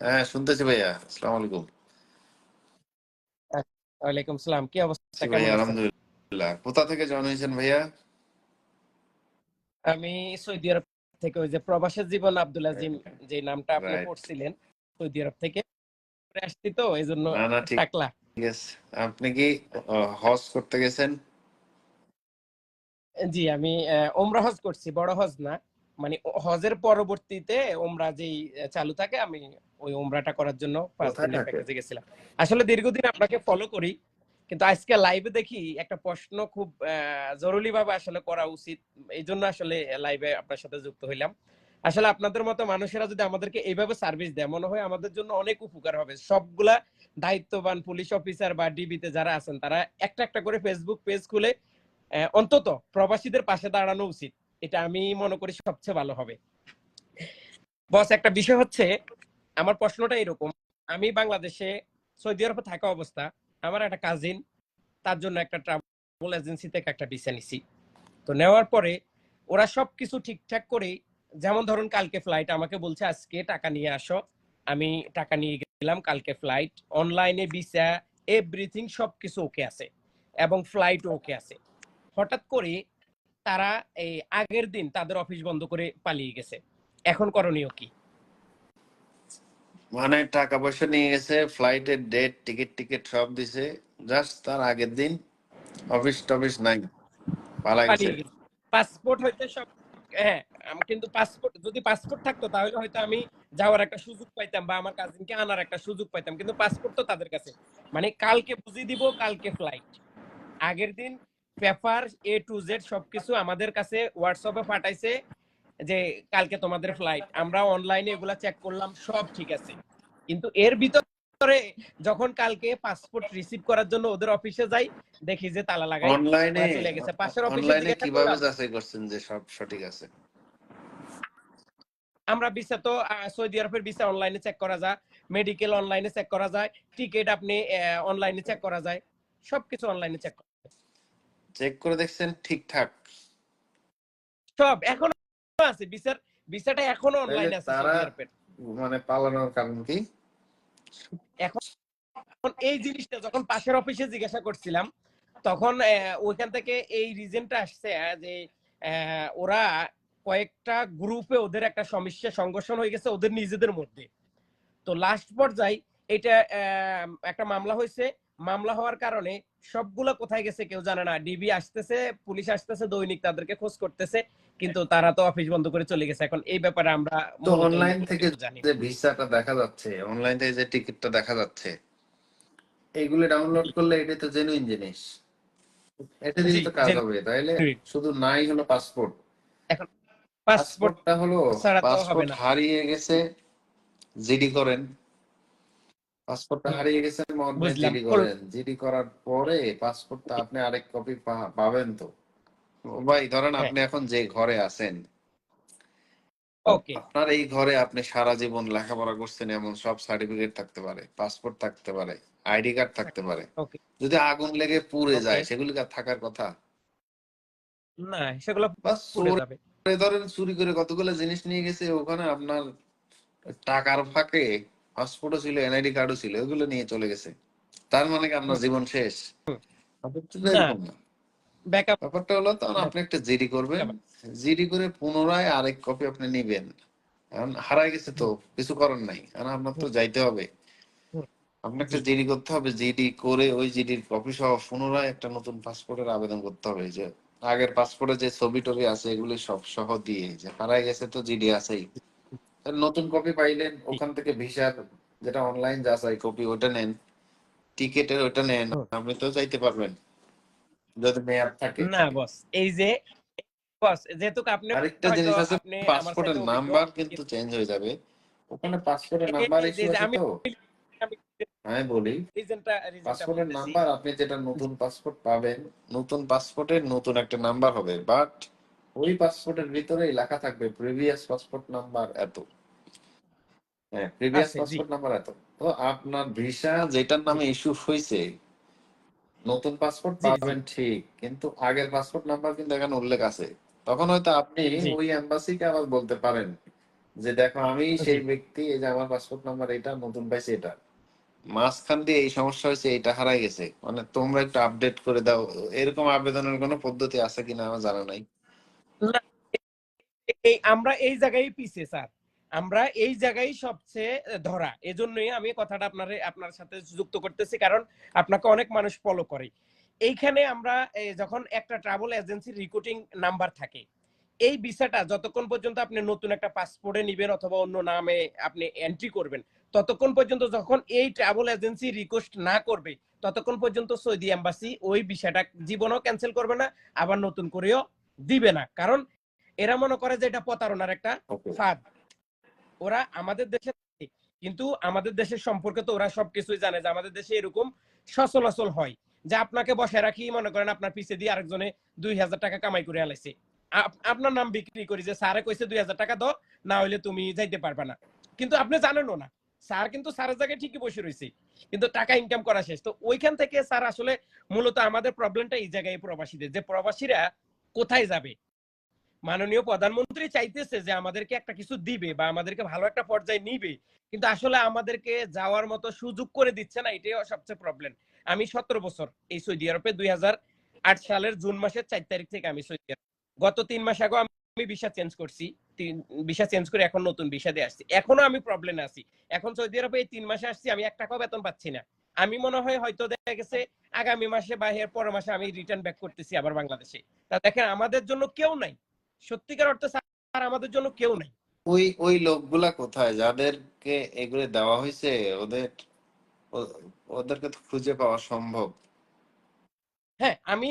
হ্যাঁ শুনতেছি ভাইয়া আসসালামু আলাইকুম ওয়ালাইকুম সালাম কি অবস্থা? ভাইয়া আলহামদুলিল্লাহ। কোথা থেকে জয়েন হয়েছেন ভাইয়া? আমি সৌদি আরব থেকে ওই যে প্রবাসের জীবন আব্দুল আজিম যে নামটা আপনি পড়ছিলেন সৌদি আরব থেকে আসছি তো এই জন্য আছে আপনি কি হজ করতে গেছেন? জি আমি ওমরা হজ করছি বড় হজ না। মানে হজের পরবর্তীতে ওমরা যেই চালু থাকে আমি ওই ওমরাটা করার জন্য প্যাকেজে গেছিলাম। আসলে দীর্ঘদিন আপনাকে ফলো করি কিন্তু আজকে লাইভে দেখি একটা প্রশ্ন খুব জরুরি ভাবে আসলে করা উচিত। এই জন্য আসলে লাইভে আপনার সাথে যুক্ত হইলাম। আসলে আপনাদের মতো মানুষেরা যদি আমাদেরকে এইভাবে সার্ভিস দেয় মনে হয় আমাদের জন্য অনেক উপকার হবে। সবগুলা দায়িত্ববান পুলিশ অফিসার বা ডিবিতে যারা আছেন তারা একটা একটা করে ফেসবুক পেজ খুলে অন্তত প্রবাসীদের পাশে দাঁড়ানো উচিত। এটা আমি মনে করি সবচেয়ে ভালো হবে। বস একটা বিষয় হচ্ছে, আমার প্রশ্নটা এরকম। আমি বাংলাদেশে সৌদি আরবে থাকা অবস্থা, আমার একটা কাজিন তার জন্য একটা ট্রাভেল এজেন্সি থেকে একটা ভিসা নিছি। তো নেওয়ার পরে ওরা সবকিছু ঠিকঠাক করে যেমন ধরুন কালকে ফ্লাইট আমাকে বলছে, আজকে টাকা নিয়ে আসো। আমি টাকা নিয়ে গেলাম, কালকে ফ্লাইট অনলাইনে ভিসা এভরিথিং সবকিছু ওকে আছে। এবং ফ্লাইট ওকে আছে। হঠাৎ করে তারা এই আগের দিন তাদের অফিস বন্ধ করে পালিয়ে গেছে। এখন করণীয় কি? মানে টাকা পয়সা নিয়ে গেছে ফ্লাইটের ডেট টিকিট টিকিট সব দিছে জাস্ট তার আগের দিন অফিস টফিস নাই পালা গেছে। পাসপোর্ট হইতে সব হ্যাঁ কিন্তু পাসপোর্ট যদি পাসপোর্ট থাকতো তাহলে হয়তো আমি যাওয়ার একটা সুযোগ পাইতাম বা আমার কাজিনকে আনার একটা সুযোগ পাইতাম কিন্তু পাসপোর্ট তো তাদের কাছে। মানে কালকে বুঝিয়ে দিব কালকে ফ্লাইট আগের দিন পেপার এ টু জেড সবকিছু আমাদের কাছে হোয়াটসঅ্যাপে পাঠাইছে যে কালকে তোমাদের ফ্লাইট আমরা অনলাইনে এগুলা চেক করলাম সব ঠিক আছে। কিন্তু এর ভিতরে যখন কালকে পাসপোর্ট রিসিভ করার জন্য ওদের অফিসে যাই দেখি যে তালা লাগাই অনলাইনে চলে গেছে। পাশের অফিসে অনলাইনে কীভাবে যাচাই করছেন যে সব সঠিক আছে? আমরা ভিসা তো সৌদি আরবের ভিসা অনলাইনে চেক করা যায় মেডিকেল অনলাইনে চেক করা যায় টিকিট আপনি অনলাইনে চেক করা যায় সবকিছু অনলাইনে চেক। চেক করে দেখছেন ঠিকঠাক। সব এখনও আছে ভিসার ভিসাটা এখনও অনলাইনে আছে তারা মানে পালানোর কারণ কি? এখন এই জিনিসটা যখন পাশের অফিসে জিজ্ঞাসা করছিলাম তখন ওইখান থেকে এই রিজনটা আসছে যে আহ, ওরা কয়েকটা গ্রুপে ওদের একটা সমস্যা সংঘর্ষণ হয়ে গেছে ওদের নিজেদের মধ্যে। তো লাস্ট পর্যায়ে এটা একটা মামলা হয়েছে মামলা হওয়ার কারণে সবগুলো কোথায় গেছে কেউ জানে না। ডিবি আসতেছে পুলিশ আসতেছে দৈনিক তাদেরকে খোঁজ করতেছে কিন্তু তারা তো অফিস বন্ধ করে চলে গেছে। এখন এই ব্যাপারে আমরা তো অনলাইন থেকে জানি যে ভিসাটা দেখা যাচ্ছে অনলাইন থেকে যে টিকিটটা দেখা যাচ্ছে এগুলো ডাউনলোড করলে এটা তো জেনুইন জিনিস। এটা দিয়ে তো কাজ হবে তাইলে শুধু নাই হলো পাসপোর্ট এখন পাসপোর্টটা হলো পাসপোর্ট হারিয়ে গেছে জিডি করেন। পাসপোর্টটা হারিয়ে গেছে জিডি করেন। জিডি করার পরে পাসপোর্টটা আপনি আরেক কপি পাবেন তো। ভাই ধরেন হ্যাঁ। আপনি এখন যে ঘরে আছেন আপনার এই ঘরে আপনি সারা জীবন লেখাপড়া করছেন এমন সব সার্টিফিকেট থাকতে পারে পাসপোর্ট থাকতে পারে আইডি কার্ড থাকতে পারে। যদি আগুন লেগে পুড়ে যায় সেগুলি থাকার কথা? না সেগুলো ধরেন চুরি করে কতগুলো জিনিস নিয়ে গেছে ওখানে আপনার টাকার ফাঁকে পাসপোর্টও ছিল এনআইডি কার্ডও ছিল ওগুলো নিয়ে চলে গেছে। তার মানে কি আপনার জীবন শেষ? ব্যাপারটা ব্যাপারটা হলো তখন আপনি একটা জিডি করবেন। জিডি করে পুনরায় আরেক কপি আপনি নিবেন। এখন হারাই গেছে তো কিছু করার নাই। কারণ আপনার তো যাইতে হবে। আপনি একটা জিডি করতে হবে জিডি করে ওই জিডির কপি সহ পুনরায় একটা নতুন পাসপোর্টের আবেদন করতে হবে। যে আগের পাসপোর্টে যে ছবি টবি আছে এগুলি সব সহ দিয়ে যে হারাই গেছে তো জিডি আছেই। নতুন কপি পাইলেন ওখান থেকে ভিসার যেটা অনলাইন যাচাই কপি ওটা নেন টিকেটের ওটা নেন আপনি তো যাইতে পারবেন যদি মেয়াদ থাকে। না বস এই যে বস যেহেতু আপনি আরেকটা জিনিস আছে পাসপোর্টের নাম্বার কিন্তু চেঞ্জ হয়ে যাবে। ওখানে পাসপোর্টের নাম্বার যে ইস্যু আছে আমি তো। আমি আমি বলি। পাসপোর্টের নাম্বার আপনি যেটা নতুন পাসপোর্ট পাবেন নতুন পাসপোর্টের নতুন একটা নাম্বার হবে বাট ওই পাসপোর্টের ভিতরেই লেখা থাকবে প্রিভিয়াস পাসপোর্ট নাম্বার এত। হ্যাঁ প্রিভিয়াস পাসপোর্ট নাম্বার এত। তো আপনার ভিসা যেটার নামে ইস্যু হয়েছে নতুন পাসপোর্ট পাবেন ঠিক কিন্তু আগের পাসপোর্ট নাম্বার কিন্তু এখানে উল্লেখ আছে। তখন হয়তো আপনি ওই এম্বাসিকে আবার বলতে পারেন যে দেখো আমি সেই ব্যক্তি এই যে আমার পাসপোর্ট নাম্বার এটা নতুন পাইছি এটা। মাঝখান দিয়ে এই সমস্যা হয়েছে এটা হারাই গেছে। মানে তোমরা একটু আপডেট করে দাও এরকম আবেদনের কোনো পদ্ধতি আছে কিনা আমার জানা নাই। এই আমরা এই জায়গায় পিছে স্যার। আমরা এই জায়গায় সবচেয়ে ধরা। এজন্যই আমি কথাটা আপনার আপনার সাথে যুক্ত করতেছি কারণ আপনাকে অনেক মানুষ ফলো করে। এইখানে আমরা যখন একটা ট্রাভেল এজেন্সির রিক্রুটিং নাম্বার থাকে এই ভিসাটা যতক্ষণ পর্যন্ত আপনি নতুন একটা পাসপোর্টে নিবেন অথবা অন্য নামে আপনি এন্ট্রি করবেন ততক্ষণ পর্যন্ত যখন এই ট্রাভেল এজেন্সি রিকোয়েস্ট না করবে ততক্ষণ পর্যন্ত সৌদি এম্বাসি ওই বিষয়টা জীবনও ক্যান্সেল করবে না আবার নতুন করেও দিবে না। কারণ এরা মনে করে যে এটা প্রতারণার একটা ফাঁদ। ওরা আমাদের দেশে কিন্তু আমাদের দেশের সম্পর্কে তো ওরা সবকিছুই জানে যে আমাদের দেশে এরকম সচলাচল হয়, যে আপনাকে বসায় রাখি, মনে করেন আপনার পিছে দিয়ে আরেকজনে দুই হাজার টাকা কামাই করে আলাইছে। আপনার নাম বিক্রি করি যে স্যারে কইছে দুই হাজার টাকা দাও, না হইলে তুমি যাইতে পারবে না। কিন্তু আপনি জানেনও না, স্যার কিন্তু স্যারের জায়গায় ঠিকই বসে রয়েছে, কিন্তু টাকা ইনকাম করা শেষ। তো ওইখান থেকে স্যার আসলে মূলত আমাদের প্রবলেমটা এই জায়গায় প্রবাসীদের, যে প্রবাসীরা কোথায় যাবে? মাননীয় প্রধানমন্ত্রী চাইতেছে যে আমাদেরকে একটা কিছু দিবে বা আমাদেরকে ভালো একটা পর্যায়ে নিবে। কিন্তু আসলে আমাদেরকে যাওয়ার মতো সুযোগ করে দিচ্ছে না, এটাই সবচেয়ে প্রবলেম আমি সতেরো বছর এই সৌদি আরবে, দুই আট সালের জুন মাসের চার তারিখ থেকে আমি সৌদি আরব। গত তিন মাস আগে আমি ভিসা চেঞ্জ করছি ভিসা চেঞ্জ করে এখন নতুন ভিসা দিয়ে আসছি। এখনও আমি প্রবলেম আছি। এখন সৌদি আরবে এই তিন মাসে আসছি, আমি এক টাকাও বেতন পাচ্ছি না। আমি মনে হয় হয়তো দেখা গেছে আগামী মাসে বা এর পরের মাসে আমি রিটার্ন ব্যাক করতেছি আবার বাংলাদেশে। তা দেখেন, আমাদের জন্য কেউ নাই। সত্যিকার অর্থে স্যার আমাদের জন্য কেউ নাই। ওই ওই লোকগুলা কোথায়? যাদেরকে এগুলো দেওয়া হয়েছে ওদের ওদেরকে তো খুঁজে পাওয়া সম্ভব। হ্যাঁ আমি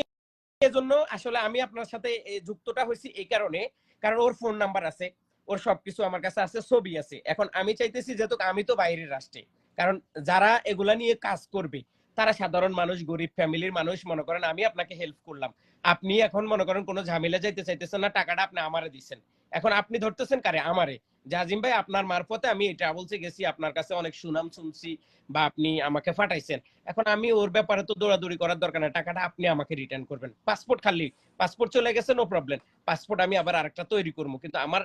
এজন্য আসলে আমি আপনার সাথে এই যুক্তটা হয়েছি এই কারণে কারণ ওর ফোন নাম্বার আছে ওর সবকিছু আমার কাছে আছে ছবি আছে। এখন আমি চাইতেছি যেহেতু আমি তো বাইরের রাষ্ট্রে কারণ যারা এগুলা নিয়ে কাজ করবে তারা সাধারণ মানুষ গরিব ফ্যামিলির মানুষ মনে করেন আমি আপনাকে হেল্প করলাম। আপনি এখন মনে করেন কোনো ঝামেলা যাইতে চাইতেছেন না, টাকাটা আপনি আমারে দিচ্ছেন এখন আপনি ধরতেছেন কারে? আমারে। জাজিম ভাই, আপনার মারফতে আমি ট্রাভেলসে গেছি, আপনার কাছে অনেক সুনাম শুনছি বা আপনি আমাকে ফাটাইছেন। এখন আমি ওর ব্যাপারে তো দৌড়াদৌড়ি করার দরকার নাই, টাকাটা আপনি আমাকে রিটার্ন করবেন। পাসপোর্ট খালি পাসপোর্ট চলে গেছে নো প্রবলেম পাসপোর্ট আমি আবার আরেকটা তৈরি করব, কিন্তু আমার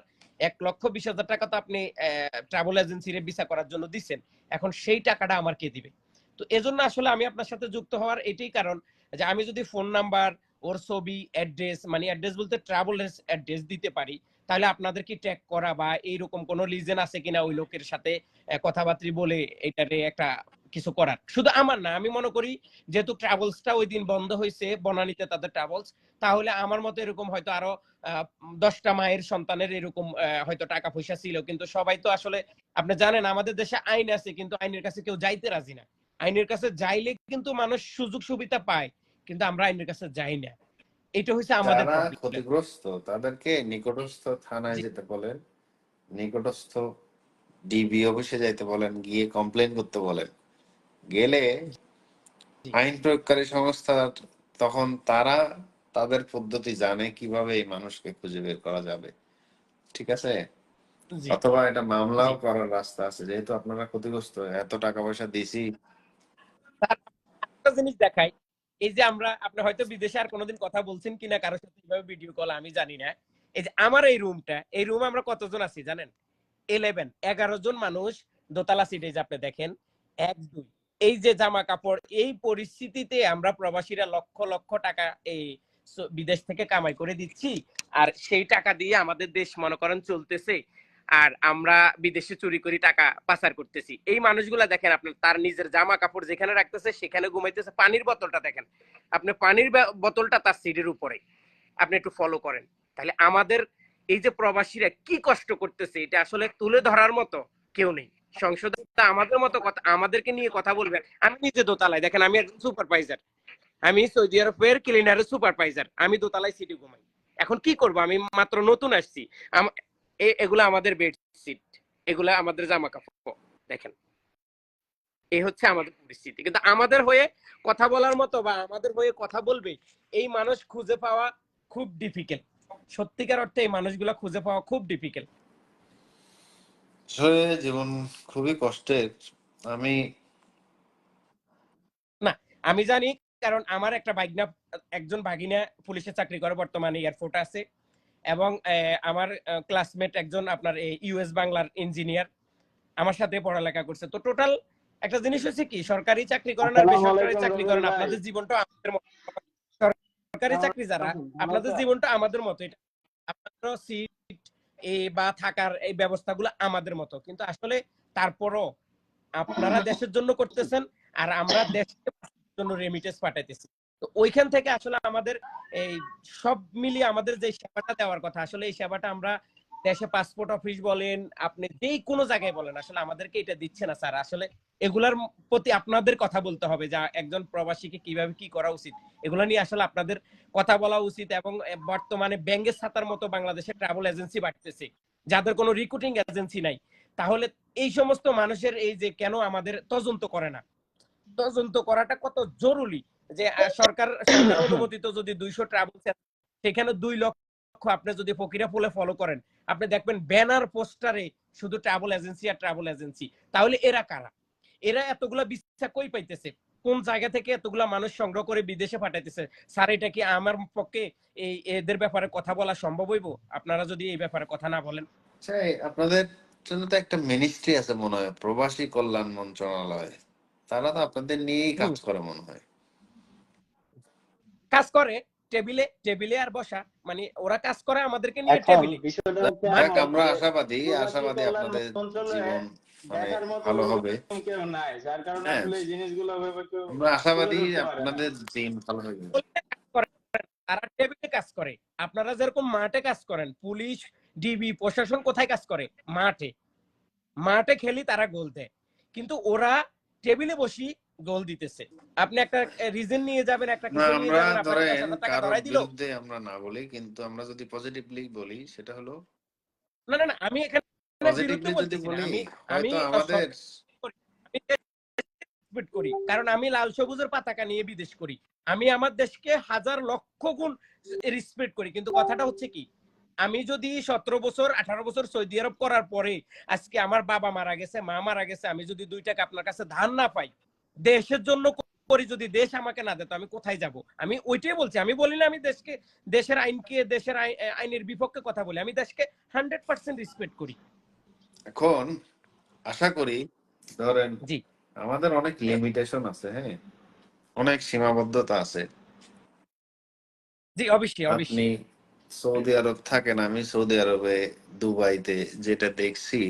এক লক্ষ বিশ হাজার টাকা তো আপনি ট্রাভেল এজেন্সিরে ভিসা করার জন্য দিচ্ছেন এখন সেই টাকাটা আমার কে দিবে? তো এজন্য আসলে আমি আপনার সাথে যুক্ত হওয়ার এটাই কারণ যে আমি যদি ফোন নাম্বার ওর ছবি অ্যাড্রেস মানে অ্যাড্রেস বলতে ট্রাভেল অ্যাড্রেস দিতে পারি। তাহলে আপনাদের কি করা বা এইরকম কোনো লিজেন আছে কিনা ওই লোকের সাথে কথাবার্তা বলে এটারে একটা কিছু করার। শুধু আমার না, আমি মনে করি যেহেতু ট্রাভেলসটা ওই দিন বন্ধ হয়েছে, বনানীতে তাদের ট্রাভেলস তাহলে আমার মতো এরকম হয়তো আরও দশটা মায়ের সন্তানের এরকম হয়তো টাকা পয়সা ছিল। কিন্তু সবাই তো আসলে, আপনি জানেন আমাদের দেশে আইন আছে, কিন্তু আইনের কাছে কেউ যাইতে রাজি না। আইনের কাছে যাইলে কিন্তু মানুষ সুযোগ সুবিধা পায়। কিন্তু আমরা আইনের কাছে যাই না। এটা হচ্ছে আমাদের ক্ষতিগ্রস্ত তাদেরকে নিকটস্থ থানায় যেতে বলেন নিকটস্থ ডিবি অফিসে যাইতে বলেন গিয়ে কমপ্লেন করতে বলেন। গেলে আইন প্রয়োগকারী সংস্থা তখন তারা তাদের পদ্ধতি জানে কীভাবে এই মানুষকে খুঁজে বের করা যাবে। ঠিক আছে? অথবা এটা মামলাও করার রাস্তা আছে যেহেতু আপনারা ক্ষতিগ্রস্ত এত টাকা পয়সা দিছি। একটা জিনিস দেখাই এই যে আমরা, আপনি হয়তো বিদেশে আর কোনোদিন কথা বলছেন কিনা, কারোর সাথে এইভাবে ভিডিও কল আমি জানি না। এই যে আমার এই রুমটা এই রুমে আমরা কতজন আছি জানেন? ইলেভেন এগারো জন মানুষ, দোতলা সিটে আপনি দেখেন, এক, দুই। এই যে জামা কাপড়, এই পরিস্থিতিতে আমরা প্রবাসীরা লক্ষ লক্ষ টাকা এই বিদেশ থেকে কামাই করে দিচ্ছি। আর সেই টাকা দিয়ে আমাদের দেশ মনে করেন চলতেছে। আর আমরা বিদেশে চুরি করি, টাকা পাচার করতেছি। এই মানুষগুলা দেখেন আপনার, তার নিজের জামা কাপড় যেখানে রাখতেছে, সেখানে ঘুমাইতেছে। পানির বোতলটা দেখেন, আপনি পানির বোতলটা তার সিটের উপরে। আপনি একটু ফলো করেন। তাহলে আমাদের এই যে প্রবাসীরা কি কষ্ট করতেছে, এটা আসলে তুলে ধরার মতো কেউ নেই। সংসদে আমাদের মতো কথা, আমাদেরকে নিয়ে কথা বলবেন আমি নিজে দোতলায়, দেখেন আমি একজন সুপারভাইজার আমি সৌদি আরবের ক্লিনারের সুপারভাইজার আমি দোতলায় সিটি ঘুমাই। এখন কি করব? আমি মাত্র নতুন আসছি। এগুলা আমাদের বেডশিট এগুলা আমাদের জামা কাপড় দেখেন। এই হচ্ছে আমাদের পরিস্থিতি কিন্তু আমাদের হয়ে কথা বলার মতো বা আমাদের হয়ে কথা বলবে এই মানুষ খুঁজে পাওয়া খুব ডিফিকাল্ট সত্যিকার অর্থে এই মানুষগুলা খুঁজে পাওয়া খুব ডিফিকাল্ট আসলে জীবন খুবই কষ্টের। আমি না আমি জানি কারণ আমার একটা ভাগনা একজন ভাগিনা পুলিশের চাকরি করে বর্তমানে এয়ারপোর্ট আছে। এবং আমার ক্লাসমেট একজন আপনার ইউএস বাংলার ইঞ্জিনিয়ার আমার সাথে পড়ালেখা করছে। তো টোটাল একটা জিনিস হচ্ছে কি সরকারি চাকরি করেন আর বেসরকারি চাকরি করেন আপনাদের জীবনটা আমাদের মতো। সরকারি চাকরি যারা আপনাদের জীবনটা আমাদের মতো এটা আপনারও সিট এ বা থাকার এই ব্যবস্থাগুলো আমাদের মতো। কিন্তু আসলে তারপরও আপনারা দেশের জন্য করতেছেন আর আমরা দেশের জন্য রেমিটেন্স পাঠাইতেছি। তো ওইখান থেকে আসলে আমাদের এই সব মিলিয়ে আমাদের যে সেবাটা দেওয়ার কথা, আসলে এই সেবাটা আমরা দেশে পাসপোর্ট অফিস বলেন, আপনি যেই কোনো জায়গায় বলেন, আসলে আমাদেরকে এটা দিচ্ছে না স্যার। আসলে এগুলার প্রতি আপনাদের কথা বলতে হবে যে একজন প্রবাসীকে কীভাবে কি করা উচিত। এগুলো নিয়ে আসলে আপনাদের কথা বলা উচিত এবং বর্তমানে ব্যাঙ্গের ছাতার মতো বাংলাদেশে ট্রাভেল এজেন্সি বাড়তেছে। যাদের কোনো রিক্রুটিং এজেন্সি নাই। তাহলে এই সমস্ত মানুষের এই যে কেন আমাদের তদন্ত করে না? তদন্ত করাটা কত জরুরি? যে সরকার অনুমোদিত যদি দুইশো ট্রাভেল সেখানে দুই লক্ষ আপনি যদি ফকিরা ফুলে ফলো করেন আপনি দেখবেন ব্যানার পোস্টারে শুধু ট্রাভেল এজেন্সি আর ট্রাভেল এজেন্সি তাহলে এরা কারা? এরা এতগুলা কই পাইতেছে? কোন জায়গা থেকে এতগুলা মানুষ সংগ্রহ করে বিদেশে পাঠাইতেছে? স্যার এটা কি আমার পক্ষে এই এদের ব্যাপারে কথা বলা সম্ভব হইব? আপনারা যদি এই ব্যাপারে কথা না বলেন। আপনাদের জন্য তো একটা মিনিস্ট্রি আছে মনে হয় প্রবাসী কল্যাণ মন্ত্রণালয়। তারা তো আপনাদের নিয়েই কাজ করে মনে হয়। কাজ করে টেবিলে টেবিলে আর বসা। মানে ওরা কাজ করে আমাদেরকে নিয়ে টেবিলে। হচ্ছে যাক এমন আমরা আশাবাদী আশাবাদী আপনাদের জীবন মানে দেখার মতো ভালো হবে। হ্যাঁ। আমরা আশাবাদী। আপনাদের দিন ভালো হবে তারা টেবিলে কাজ করে। আপনারা যেরকম মাঠে কাজ করেন পুলিশ ডিবি প্রশাসন কোথায় কাজ করে? মাঠে। মাঠে খেলি তারা গোল দেয়। কিন্তু ওরা টেবিলে বসি গোল দিতেছে। আপনি একটা রিজন নিয়ে যাবেন একটা কিছু নিয়ে আমরা যাবেন আপনার দিল। আমরা না বলি কিন্তু আমরা যদি পজিটিভলি বলি সেটা হলো না না না আমি এখানে পজিটিভলি যদি বলি আমি আমি আমাদের আমি করি কারণ আমি লাল সবুজের পতাকা নিয়ে বিদেশ করি। আমি আমার দেশকে হাজার লক্ষ গুণ রেসপেক্ট করি কিন্তু কথাটা হচ্ছে কি? আমি যদি সতেরো বছর আঠারো বছর সৌদি আরব করার পরে আজকে আমার বাবা মারা গেছে মা মারা গেছে আমি যদি দুই টাকা আপনার কাছে ধান না পাই দেশের জন্য করি যদি দেশ আমাকে না দেয় তো আমি কোথায় যাব? আমি ওইটাই বলছি। আমি বলি না আমি দেশকে দেশের আইনকে দেশের আইনের বিপক্ষে কথা বলি। আমি দেশকে হান্ড্রেড পার্সেন্ট রেসপেক্ট করি। এখন আশা করি ধরেন জি। আমাদের অনেক লিমিটেশন আছে হ্যাঁ? অনেক সীমাবদ্ধতা আছে। জি অবশ্যই অবশ্যই। সৌদি আরব থাকেন আমি সৌদি আরবে দুবাইতে যেটা দেখছি